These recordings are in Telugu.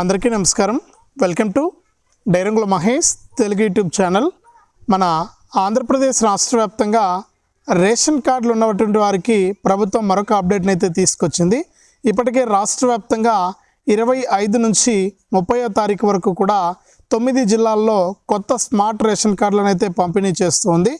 అందరికీ నమస్కారం. Welcome to Dairangula Mahesh Telugu YouTube channel. మన ఆంధ్రప్రదేశ్ రాష్ట్ర వ్యాప్తంగా రేషన్ కార్డులు ఉన్నటువంటి వారికి ప్రభుత్వం మరొక అప్డేట్ని అయితే తీసుకొచ్చింది. ఇప్పటికే రాష్ట్ర వ్యాప్తంగా ఇరవై ఐదు నుంచి ముప్పయో తారీఖు వరకు కూడా తొమ్మిది జిల్లాల్లో కొత్త స్మార్ట్ రేషన్ కార్డులను అయితే పంపిణీ చేస్తుంది.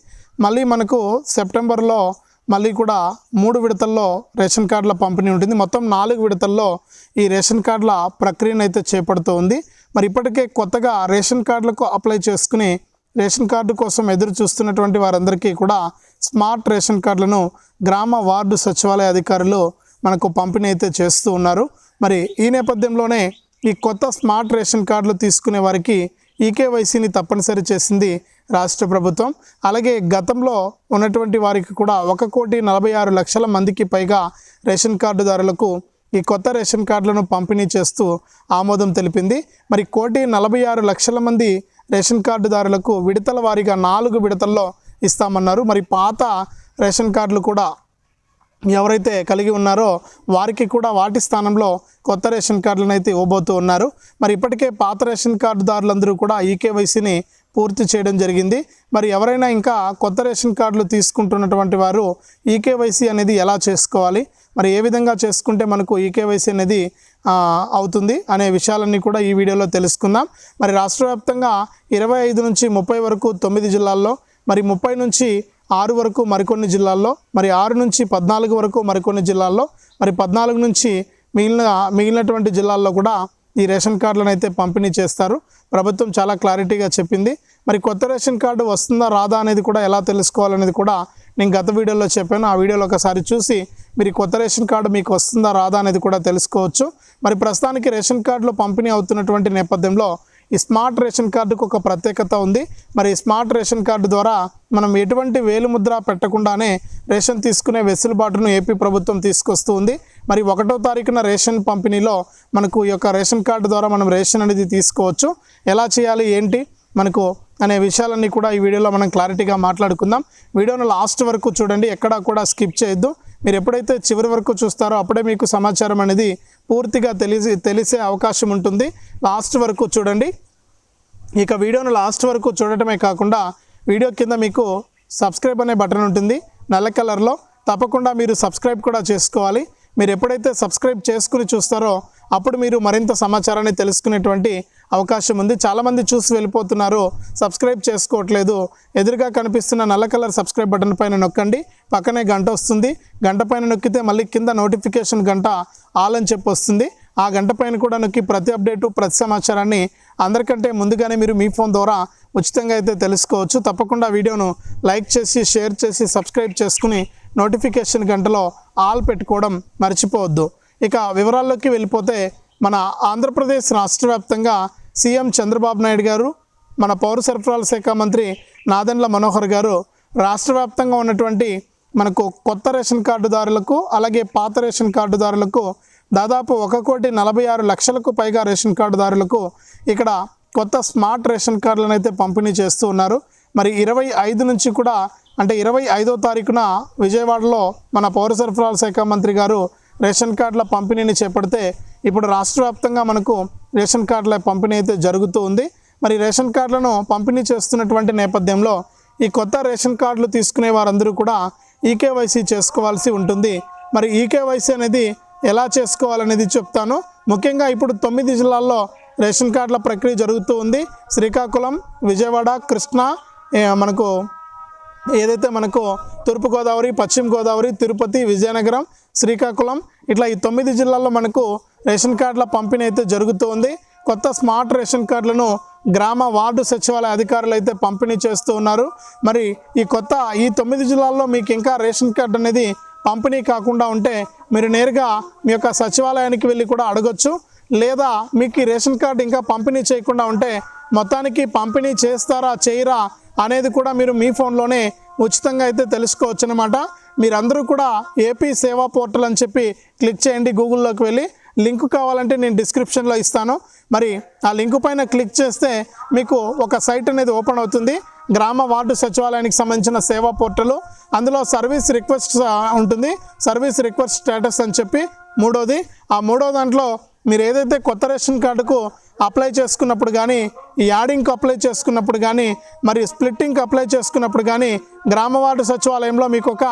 మళ్ళీ మనకు సెప్టెంబర్లో మళ్ళీ కూడా మూడు విడతల్లో రేషన్ కార్డుల పంపిణీ ఉంటుంది. మొత్తం నాలుగు విడతల్లో ఈ రేషన్ కార్డుల ప్రక్రియను అయితే చేపడుతూ ఉంది. మరి ఇప్పటికే కొత్తగా రేషన్ కార్డులకు అప్లై చేసుకుని రేషన్ కార్డు కోసం ఎదురు చూస్తున్నటువంటి వారందరికీ కూడా స్మార్ట్ రేషన్ కార్డులను గ్రామ వార్డు సచివాలయ అధికారులు మనకు పంపిణీ అయితే చేస్తూ ఉన్నారు. మరి ఈ నేపథ్యంలోనే ఈ కొత్త స్మార్ట్ రేషన్ కార్డులు తీసుకునే వారికి ఈకేవైసీని తప్పనిసరి చేసింది రాష్ట్ర ప్రభుత్వం. అలాగే గతంలో ఉన్నటువంటి వారికి కూడా ఒక కోటి నలభై ఆరు లక్షల మందికి పైగా రేషన్ కార్డుదారులకు ఈ కొత్త రేషన్ కార్డులను పంపిణీ చేస్తూ ఆమోదం తెలిపింది. మరి కోటి నలభై ఆరు లక్షల మంది రేషన్ కార్డుదారులకు విడతల వారీగా నాలుగు విడతల్లో ఇస్తామన్నారు. మరి పాత రేషన్ కార్డులు కూడా ఎవరైతే కలిగి ఉన్నారో వారికి కూడా వాటి స్థానంలో కొత్త రేషన్ కార్డులను అయితే ఇవ్వబోతూ ఉన్నారు. మరి ఇప్పటికే పాత రేషన్ కార్డుదారులందరూ కూడా ఈకేవైసీని పూర్తి చేయడం జరిగింది. మరి ఎవరైనా ఇంకా కొత్త రేషన్ కార్డులు తీసుకుంటున్నటువంటి వారు ఈకేవైసీ అనేది ఎలా చేసుకోవాలి? మరి ఏ విధంగా చేసుకుంటే మనకు ఈకేవైసీ అనేది అవుతుంది అనే విషయాలన్నీ కూడా ఈ వీడియోలో తెలుసుకుందాం. మరి రాష్ట్ర వ్యాప్తంగా ఇరవై ఐదు నుంచి ముప్పై వరకు తొమ్మిది జిల్లాల్లో మరి ముప్పై నుంచి ఆరు వరకు మరికొన్ని జిల్లాల్లో మరి ఆరు నుంచి పద్నాలుగు వరకు మరికొన్ని జిల్లాల్లో మరి పద్నాలుగు నుంచి మిగిలిన మిగిలినటువంటి జిల్లాల్లో కూడా ఈ రేషన్ కార్డులను అయితే పంపిణీ చేస్తారు. ప్రభుత్వం చాలా క్లారిటీగా చెప్పింది. మరి కొత్త రేషన్ కార్డు వస్తుందా రాదా అనేది కూడా ఎలా తెలుసుకోవాలనేది కూడా నేను గత వీడియోలో చెప్పాను. ఆ వీడియోలో ఒకసారి చూసి మీరు కొత్త రేషన్ కార్డు మీకు వస్తుందా రాదా అనేది కూడా తెలుసుకోవచ్చు. మరి ప్రస్తుతానికి రేషన్ కార్డులో పంపిణీ అవుతున్నటువంటి నేపథ్యంలో ఈ స్మార్ట్ రేషన్ కార్డుకు ఒక ప్రత్యేకత ఉంది. మరి ఈ స్మార్ట్ రేషన్ కార్డు ద్వారా మనం ఎటువంటి వేలుముద్ర పెట్టకుండానే రేషన్ తీసుకునే వెసులుబాటును ఏపీ ప్రభుత్వం తీసుకొస్తూ ఉంది. మరి ఒకటో తారీఖున రేషన్ పంపిణీలో మనకు ఈ యొక్క రేషన్ కార్డు ద్వారా మనం రేషన్ అనేది తీసుకోవచ్చు. ఎలా చేయాలి ఏంటి మనకు అనే విషయాలన్నీ కూడా ఈ వీడియోలో మనం క్లారిటీగా మాట్లాడుకుందాం. వీడియోను లాస్ట్ వరకు చూడండి ఎక్కడా కూడా స్కిప్ చేయొద్దు. మీరు ఎప్పుడైతే చివరి వరకు చూస్తారో అప్పుడే మీకు సమాచారం అనేది పూర్తిగా తెలిసి తెలిసే అవకాశం ఉంటుంది. లాస్ట్ వరకు చూడండి. ఇక వీడియోను లాస్ట్ వరకు చూడటమే కాకుండా వీడియో కింద మీకు సబ్స్క్రైబ్ అనే బటన్ ఉంటుంది. నల్ల కలర్లో తప్పకుండా మీరు సబ్స్క్రైబ్ కూడా చేసుకోవాలి. మీరు ఎప్పుడైతే సబ్స్క్రైబ్ చేసుకుని చూస్తారో అప్పుడు మీరు మరింత సమాచారాన్ని తెలుసుకునేటువంటి అవకాశం ఉంది. చాలామంది చూసి వెళ్ళిపోతున్నారు. సబ్స్క్రైబ్ చేసుకోవట్లేదు. ఎదురుగా కనిపిస్తున్న నల్ల కలర్ సబ్స్క్రైబ్ బటన్ పైన నొక్కండి. పక్కనే గంట వస్తుంది. గంట పైన నొక్కితే మళ్ళీ కింద నోటిఫికేషన్ గంట ఆల్ అని చెప్పి వస్తుంది. ఆ గంట పైన కూడా నొక్కి ప్రతి అప్డేటు ప్రతి సమాచారాన్ని అందరికంటే ముందుగానే మీరు మీ ఫోన్ ద్వారా ఉచితంగా అయితే తెలుసుకోవచ్చు. తప్పకుండా వీడియోను లైక్ చేసి షేర్ చేసి సబ్స్క్రైబ్ చేసుకుని నోటిఫికేషన్ గంటలో ఆల్ పెట్టుకోవడం మర్చిపోవద్దు. ఇక వివరాల్లోకి వెళ్ళిపోతే మన ఆంధ్రప్రదేశ్ రాష్ట్ర వ్యాప్తంగా సీఎం చంద్రబాబు నాయుడు గారు మన పౌర సరఫరాల శాఖ మంత్రి నాదెండ్ల మనోహర్ గారు రాష్ట్ర వ్యాప్తంగా ఉన్నటువంటి మనకు కొత్త రేషన్ కార్డుదారులకు అలాగే పాత రేషన్ కార్డుదారులకు దాదాపు ఒక కోటి నలభై ఆరు లక్షలకు పైగా రేషన్ కార్డుదారులకు ఇక్కడ కొత్త స్మార్ట్ రేషన్ కార్డులను అయితే పంపిణీ చేస్తూ ఉన్నారు. మరి ఇరవై ఐదు నుంచి కూడా అంటే ఇరవై ఐదో తారీఖున విజయవాడలో మన పౌర సరఫరాల శాఖ మంత్రి గారు రేషన్ కార్డుల పంపిణీని చేపడితే ఇప్పుడు రాష్ట్ర వ్యాప్తంగా మనకు రేషన్ కార్డుల పంపిణీ అయితే జరుగుతూ ఉంది. మరి రేషన్ కార్డులను పంపిణీ చేస్తున్నటువంటి నేపథ్యంలో ఈ కొత్త రేషన్ కార్డులు తీసుకునే వారందరూ కూడా ఈకేవైసీ చేసుకోవాల్సి ఉంటుంది. మరి ఈకేవైసీ అనేది ఎలా చేసుకోవాలనేది చెప్తాను. ముఖ్యంగా ఇప్పుడు తొమ్మిది జిల్లాల్లో రేషన్ కార్డుల ప్రక్రియ జరుగుతూ ఉంది. శ్రీకాకుళం విజయవాడ కృష్ణా మనకు ఏదైతే మనకు తూర్పుగోదావరి పశ్చిమ గోదావరి తిరుపతి విజయనగరం శ్రీకాకుళం ఇట్లా ఈ తొమ్మిది జిల్లాల్లో మనకు రేషన్ కార్డుల పంపిణీ అయితే జరుగుతూ ఉంది. కొత్త స్మార్ట్ రేషన్ కార్డులను గ్రామ వార్డు సచివాలయ అధికారులు అయితే పంపిణీ చేస్తూ ఉన్నారు. మరి ఈ కొత్త ఈ తొమ్మిది జిల్లాల్లో మీకు ఇంకా రేషన్ కార్డు అనేది పంపిణీ కాకుండా ఉంటే మీరు నేరుగా మీ యొక్క సచివాలయానికి వెళ్ళి కూడా అడగొచ్చు. లేదా మీకు ఈ రేషన్ కార్డు ఇంకా పంపిణీ చేయకుండా ఉంటే మొత్తానికి పంపిణీ చేస్తారా చేయరా అనేది కూడా మీరు మీ ఫోన్లోనే ఉచితంగా అయితే తెలుసుకోవచ్చు అనమాట మీరందరూ కూడా ఏపీ సేవా పోర్టల్ అని చెప్పి క్లిక్ చేయండి గూగుల్లోకి వెళ్ళి. లింక్ కావాలంటే నేను డిస్క్రిప్షన్లో ఇస్తాను. మరి ఆ లింక్ పైన క్లిక్ చేస్తే మీకు ఒక సైట్ అనేది ఓపెన్ అవుతుంది. గ్రామ వార్డు సచివాలయానికి సంబంధించిన సేవా పోర్టల్. అందులో సర్వీస్ రిక్వెస్ట్ ఉంటుంది. సర్వీస్ రిక్వెస్ట్ స్టేటస్ అని చెప్పి మూడోది. ఆ మూడో దాంట్లో మీరు ఏదైతే కొత్త రేషన్ కార్డుకు అప్లై చేసుకున్నప్పుడు కానీ ఈ యాడింగ్కి అప్లై చేసుకున్నప్పుడు కానీ మరి స్ప్లిట్టింగ్కి అప్లై చేసుకున్నప్పుడు కానీ గ్రామ వార్డు సచివాలయంలో మీకు ఒక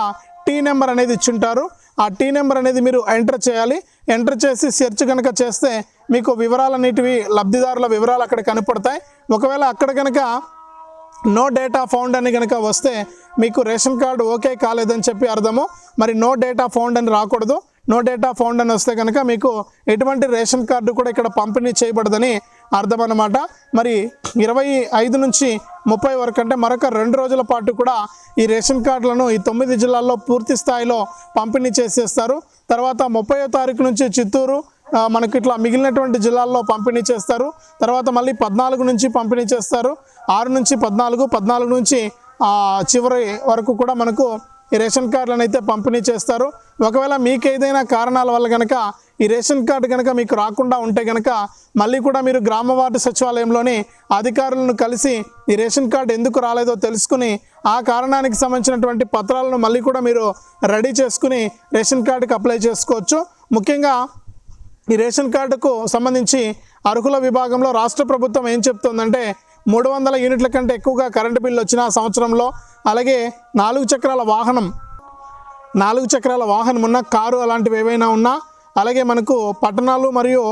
టీ నెంబర్ అనేది ఇచ్చుంటారు. ఆ టీ నెంబర్ అనేది మీరు ఎంటర్ చేయాలి. ఎంటర్ చేసి సెర్చ్ కనుక చేస్తే మీకు వివరాలన్నిటివి లబ్ధిదారుల వివరాలు అక్కడ కనపడతాయి. ఒకవేళ అక్కడ కనుక నో డేటా ఫౌండ్ అని కనుక వస్తే మీకు రేషన్ కార్డు ఓకే కాలేదని చెప్పి అర్థము. మరి నో డేటా ఫౌండ్ అని రాకూడదు. నో డేటా ఫౌండ్ అని వస్తే కనుక మీకు ఎటువంటి రేషన్ కార్డు కూడా ఇక్కడ పంపిణీ చేయబడదని అర్థం అన్నమాట మరి ఇరవై ఐదు నుంచి ముప్పై వరకు అంటే మరొక రెండు రోజుల పాటు కూడా ఈ రేషన్ కార్డులను ఈ తొమ్మిది జిల్లాల్లో పూర్తి స్థాయిలో పంపిణీ చేసేస్తారు. తర్వాత ముప్పయో తారీఖు నుంచి చిత్తూరు మనకి ఇట్లా మిగిలినటువంటి జిల్లాల్లో పంపిణీ చేస్తారు. తర్వాత మళ్ళీ పద్నాలుగు నుంచి పంపిణీ చేస్తారు. ఆరు నుంచి పద్నాలుగు పద్నాలుగు నుంచి చివరి వరకు కూడా మనకు ఈ రేషన్ కార్డులను అయితే పంపిణీ చేస్తారు. ఒకవేళ మీకు ఏదైనా కారణాల వల్ల కనుక ఈ రేషన్ కార్డు కనుక మీకు రాకుండా ఉంటే కనుక మళ్ళీ కూడా మీరు గ్రామ వార్డు సచివాలయంలోని అధికారులను కలిసి ఈ రేషన్ కార్డు ఎందుకు రాలేదో తెలుసుకుని ఆ కారణానికి సంబంధించినటువంటి పత్రాలను మళ్ళీ కూడా మీరు రెడీ చేసుకుని రేషన్ కార్డుకి అప్లై చేసుకోవచ్చు. ముఖ్యంగా ఈ రేషన్ కార్డుకు సంబంధించి అర్హుల విభాగంలో రాష్ట్ర ప్రభుత్వం ఏం చెప్తుందంటే మూడు వందల యూనిట్ల కంటే ఎక్కువగా కరెంటు బిల్లు వచ్చిన సంవత్సరంలో అలాగే నాలుగు చక్రాల వాహనం నాలుగు చక్రాల వాహనం ఉన్న కారు అలాంటివి ఏవైనా ఉన్నా అలాగే మనకు పట్టణాలు మరియు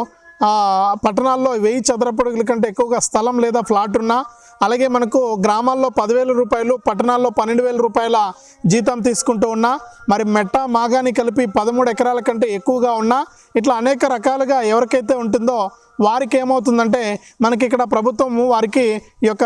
పట్టణాల్లో వెయ్యి చదరపడుగుల కంటే ఎక్కువగా స్థలం లేదా ఫ్లాట్ ఉన్నా అలాగే మనకు గ్రామాల్లో పదివేల రూపాయలు పట్టణాల్లో పన్నెండు వేల రూపాయల జీతం తీసుకుంటూ ఉన్నా మరి మెట్ట మాగాని కలిపి పదమూడు ఎకరాల కంటే ఎక్కువగా ఉన్నా ఇట్లా అనేక రకాలుగా ఎవరికైతే ఉంటుందో వారికి ఏమవుతుందంటే మనకి ఇక్కడ ప్రభుత్వం వారికి ఈ యొక్క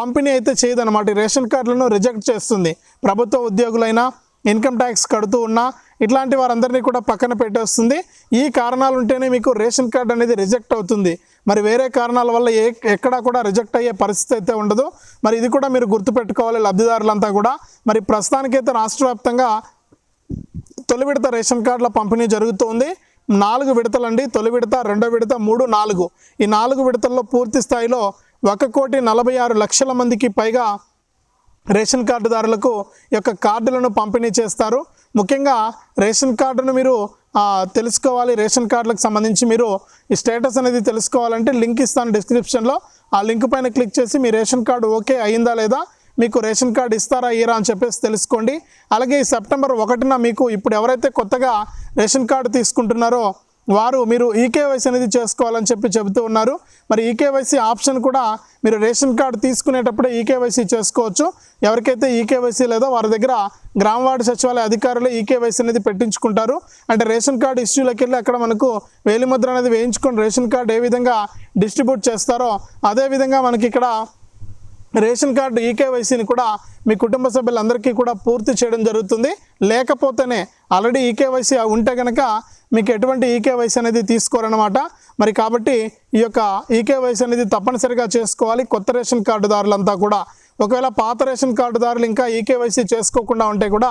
పంపిణీ అయితే చేయదన్నమాట. రేషన్ కార్డులను రిజెక్ట్ చేస్తుంది. ప్రభుత్వ ఉద్యోగులైనా ఇన్కమ్ ట్యాక్స్ కడుతూ ఉన్నా ఇట్లాంటి వారందరినీ కూడా పక్కన పెట్టేస్తుంది. ఈ కారణాలు ఉంటేనే మీకు రేషన్ కార్డు అనేది రిజెక్ట్ అవుతుంది. మరి వేరే కారణాల వల్ల ఏ ఎక్కడా కూడా రిజెక్ట్ అయ్యే పరిస్థితి అయితే ఉండదు. మరి ఇది కూడా మీరు గుర్తుపెట్టుకోవాలి లబ్ధిదారులంతా కూడా. మరి ప్రస్తుతానికైతే రాష్ట్ర వ్యాప్తంగా తొలి విడత రేషన్ కార్డుల పంపిణీ జరుగుతుంది. నాలుగు విడతలండి. తొలి విడత రెండో విడత మూడు నాలుగు. ఈ నాలుగు విడతల్లో పూర్తి స్థాయిలో ఒక కోటి నలభై ఆరు లక్షల మందికి పైగా రేషన్ కార్డుదారులకు యొక్క కార్డులను పంపిణీ చేస్తారు. ముఖ్యంగా రేషన్ కార్డును మీరు తెలుసుకోవాలి. రేషన్ కార్డులకు సంబంధించి మీరు ఈ స్టేటస్ అనేది తెలుసుకోవాలంటే లింక్ ఇస్తాను డిస్క్రిప్షన్లో ఆ లింక్ పైన క్లిక్ చేసి మీ రేషన్ కార్డు ఓకే అయిందా లేదా మీకు రేషన్ కార్డు ఇస్తారా ఇయరా అని చెప్పేసి తెలుసుకోండి. అలాగే ఈ సెప్టెంబర్ ఒకటిన మీకు ఇప్పుడు ఎవరైతే కొత్తగా రేషన్ కార్డు తీసుకుంటున్నారో వారు మీరు ఈకేవైసీ అనేది చేసుకోవాలని చెప్పి చెబుతూ ఉన్నారు. మరి ఈకేవైసీ ఆప్షన్ కూడా మీరు రేషన్ కార్డు తీసుకునేటప్పుడే ఈకేవైసీ చేసుకోవచ్చు. ఎవరికైతే ఈకేవైసీ లేదో వారి దగ్గర గ్రామ వార్డు సచివాలయ అధికారులు ఈకేవైసీ అనేది పెట్టించుకుంటారు. అంటే రేషన్ కార్డు ఇష్యూలోకి వెళ్ళి అక్కడ మనకు వేలిముద్ర అనేది వేయించుకొని రేషన్ కార్డు ఏ విధంగా డిస్ట్రిబ్యూట్ చేస్తారో అదేవిధంగా మనకి ఇక్కడ రేషన్ కార్డు ఈకేవైసీని కూడా మీ కుటుంబ సభ్యులందరికీ కూడా పూర్తి చేయడం జరుగుతుంది. లేకపోతేనే ఆల్రెడీ ఈకేవైసీ ఉంటే కనుక మీకు ఎటువంటి ఈకేవైసీ అనేది తీసుకోరనమాట మరి కాబట్టి ఈ యొక్క ఈకేవైసీ అనేది తప్పనిసరిగా చేసుకోవాలి. కొత్త రేషన్ కార్డుదారులంతా కూడా ఒకవేళ పాత రేషన్ కార్డుదారులు ఇంకా ఈకేవైసీ చేసుకోకుండా ఉంటే కూడా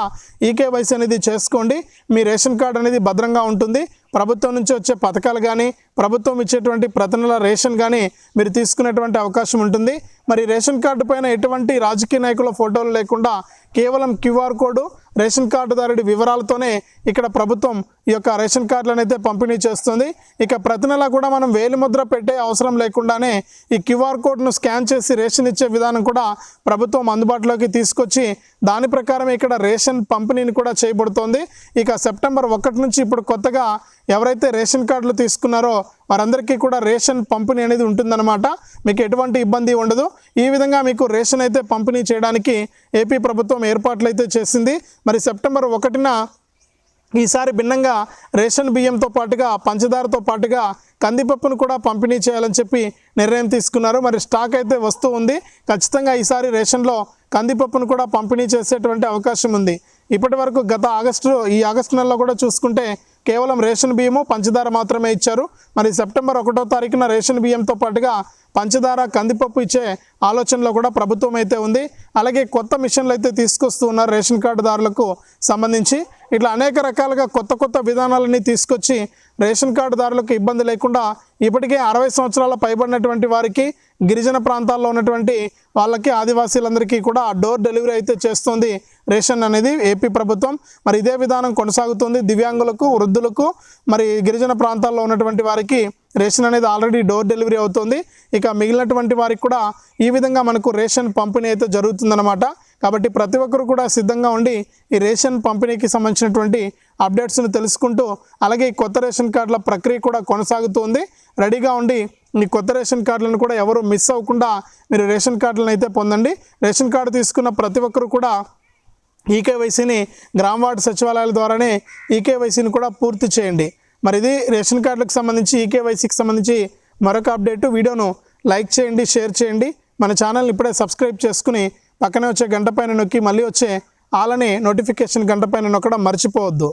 ఈకేవైసీ అనేది చేసుకోండి. మీ రేషన్ కార్డు అనేది భద్రంగా ఉంటుంది. ప్రభుత్వం నుంచి వచ్చే పథకాలు కానీ ప్రభుత్వం ఇచ్చేటువంటి ప్రతి నెల రేషన్ కానీ మీరు తీసుకునేటువంటి అవకాశం ఉంటుంది. మరి రేషన్ కార్డు పైన ఎటువంటి రాజకీయ నాయకుల ఫోటోలు లేకుండా కేవలం క్యూఆర్ కోడ్ రేషన్ కార్డుదారుడి వివరాలతోనే ఇక్కడ ప్రభుత్వం ఈ యొక్క రేషన్ కార్డులను అయితే పంపిణీ చేస్తుంది. ఇక ప్రతి నెల కూడా మనం వేలిముద్ర పెట్టే అవసరం లేకుండానే ఈ క్యూఆర్ కోడ్ను స్కాన్ చేసి రేషన్ ఇచ్చే విధానం కూడా ప్రభుత్వం అందుబాటులోకి తీసుకొచ్చి దాని ప్రకారం ఇక్కడ రేషన్ పంపిణీని కూడా చేయబడుతోంది. ఇక సెప్టెంబర్ ఒకటి నుంచి ఇప్పుడు కొత్తగా ఎవరైతే రేషన్ కార్డులు తీసుకున్నారో వారందరికీ కూడా రేషన్ పంపిణీ అనేది ఉంటుందన్నమాట. మీకు ఎటువంటి ఇబ్బంది ఉండదు. ఈ విధంగా మీకు రేషన్ అయితే పంపిణీ చేయడానికి ఏపీ ప్రభుత్వం ఏర్పాట్లు అయితే చేసింది. మరి సెప్టెంబర్ ఒకటిన ఈసారి భిన్నంగా రేషన్ బియ్యంతో పాటుగా పంచదారతో పాటుగా కందిపప్పును కూడా పంపిణీ చేయాలని చెప్పి నిర్ణయం తీసుకున్నారు. మరి స్టాక్ అయితే వస్తూ ఉంది. ఖచ్చితంగా ఈసారి రేషన్లో కందిపప్పును కూడా పంపిణీ చేసేటువంటి అవకాశం ఉంది. ఇప్పటి వరకు గత ఆగస్టు ఈ ఆగస్టు నెలలో కూడా చూసుకుంటే కేవలం రేషన్ బియ్యము పంచదార మాత్రమే ఇచ్చారు. మరి సెప్టెంబర్ ఒకటో తారీఖున రేషన్ బియ్యంతో పాటుగా పంచదార కందిపప్పు ఇచ్చే ఆలోచనలో కూడా ప్రభుత్వం అయితే ఉంది. అలాగే కొత్త మిషన్లు అయితే తీసుకొస్తూ ఉన్నారు రేషన్ కార్డుదారులకు సంబంధించి. ఇట్లా అనేక రకాలుగా కొత్త కొత్త విధానాలన్నీ తీసుకొచ్చి రేషన్ కార్డుదారులకు ఇబ్బంది లేకుండా ఇప్పటికే అరవై సంవత్సరాల పైబడినటువంటి వారికి గిరిజన ప్రాంతాల్లో ఉన్నటువంటి వాళ్ళకి ఆదివాసీలందరికీ కూడా డోర్ డెలివరీ అయితే చేస్తుంది. రేషన్ అనేది ఏపీ ప్రభుత్వం మరి ఇదే విధానం కొనసాగుతుంది. దివ్యాంగులకు వృద్ధులకు మరి గిరిజన ప్రాంతాల్లో ఉన్నటువంటి వారికి రేషన్ అనేది ఆల్రెడీ డోర్ డెలివరీ అవుతుంది. ఇక మిగిలినటువంటి వారికి కూడా ఈ విధంగా మనకు రేషన్ పంపిణీ అయితే జరుగుతుందన్నమాట. కాబట్టి ప్రతి ఒక్కరు కూడా సిద్ధంగా ఉండి ఈ రేషన్ పంపిణీకి సంబంధించినటువంటి అప్డేట్స్ను తెలుసుకుంటూ అలాగే ఈ కొత్త రేషన్ కార్డుల ప్రక్రియ కూడా కొనసాగుతుంది. రెడీగా ఉండి ఈ కొత్త రేషన్ కార్డులను కూడా ఎవరు మిస్ అవ్వకుండా మీరు రేషన్ కార్డులను అయితే పొందండి. రేషన్ కార్డు తీసుకున్న ప్రతి ఒక్కరు కూడా ఈకేవైసీని గ్రామ వార్డు సచివాలయాల ద్వారానే ఈకేవైసీని కూడా పూర్తి చేయండి. మరి ఇది రేషన్ కార్డులకు సంబంధించి ఈకేవైసీకి సంబంధించి మరొక అప్డేట్ వీడియోను లైక్ చేయండి షేర్ చేయండి. మన ఛానల్ని ఇప్పుడే సబ్స్క్రైబ్ చేసుకుని పక్కనే వచ్చే గంట పైన నొక్కి మళ్ళీ వచ్చే ఆలనే నోటిఫికేషన్ గంట పైన నొక్కడం మర్చిపోవద్దు.